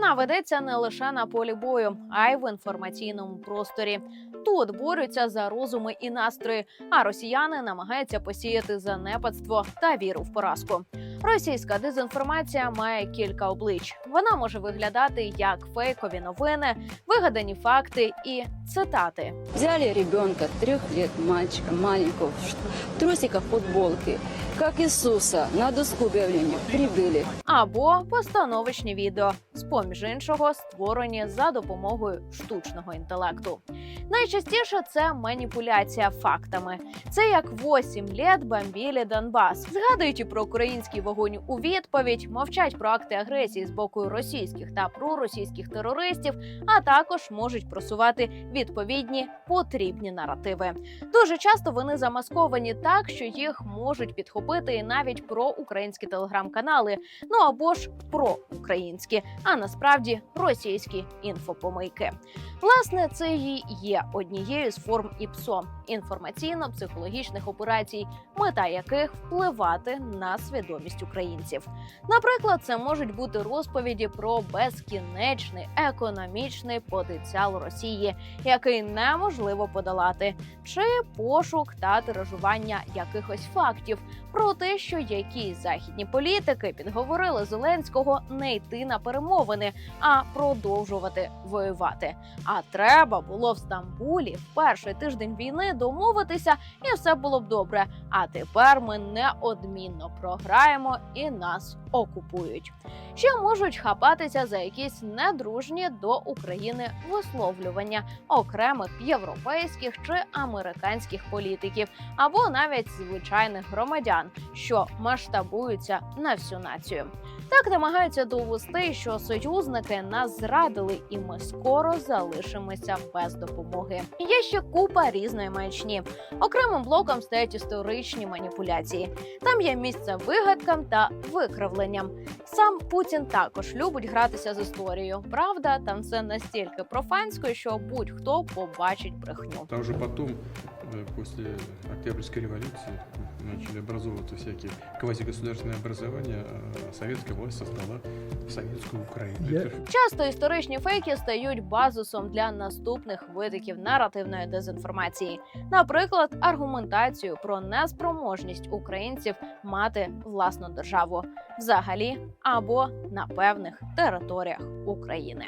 Війна ведеться не лише на полі бою, а й в інформаційному просторі. Тут борються за розуми і настрої, а росіяни намагаються посіяти занепадство та віру в поразку. Російська дезінформація має кілька облич. Вона може виглядати як фейкові новини, вигадані факти і цитати. Взяли ребенка, трех лет мальчика, маленького, в ш- как Иисуса, на доску объявления прибыли. або постановочні відео, з поміж іншого створені за допомогою штучного інтелекту. Найчастіше це маніпуляція фактами. Це як 8 літ бомбілі Донбас. Згадують і про український вогонь у відповідь, мовчать про акти агресії з боку російських та проросійських терористів, а також можуть просувати відповідні потрібні наративи. Дуже часто вони замасковані так, що їх можуть підхопити і навіть проукраїнські телеграм-канали, ну або ж проукраїнські, а насправді російські інфопомийки. Власне, це і є однією з форм ІПСО інформаційно-психологічних операцій, мета яких впливати на свідомість українців. Наприклад, це можуть бути розповіді про безкінечний економічний потенціал Росії, який неможливо подолати, чи пошук та тиражування якихось фактів про те, що якісь західні політики підговорили Зеленського не йти на перемовини, а продовжувати воювати. А треба було в Стамбулі в перший тиждень війни домовитися, і все було б добре. А тепер ми неодмінно програємо і нас окупують. Ще можуть хапатися за якісь недружні до України висловлювання окремих європейських чи американських політиків, або навіть звичайних громадян, що масштабуються на всю націю. Так намагаються довести, що союзники нас зрадили, і ми скоро залишимося без допомоги. Є ще купа різної маячні. Окремим блоком стоять історичні маніпуляції. Там є місце вигадкам та викривленням. Сам Путін також любить гратися з історією. Правда, там все настільки профансько, що будь-хто побачить брехню. Там уже потом, э, после Октябрьской революции, начали образовываться всякие квазигосударственные образования, а советская власть создала советскую Украину. Я- Это Часто історичні фейки стають базисом для наступних витоків наративної дезінформації, наприклад, аргументацію про неспроможність українців мати власну державу взагалі або на певних територіях України.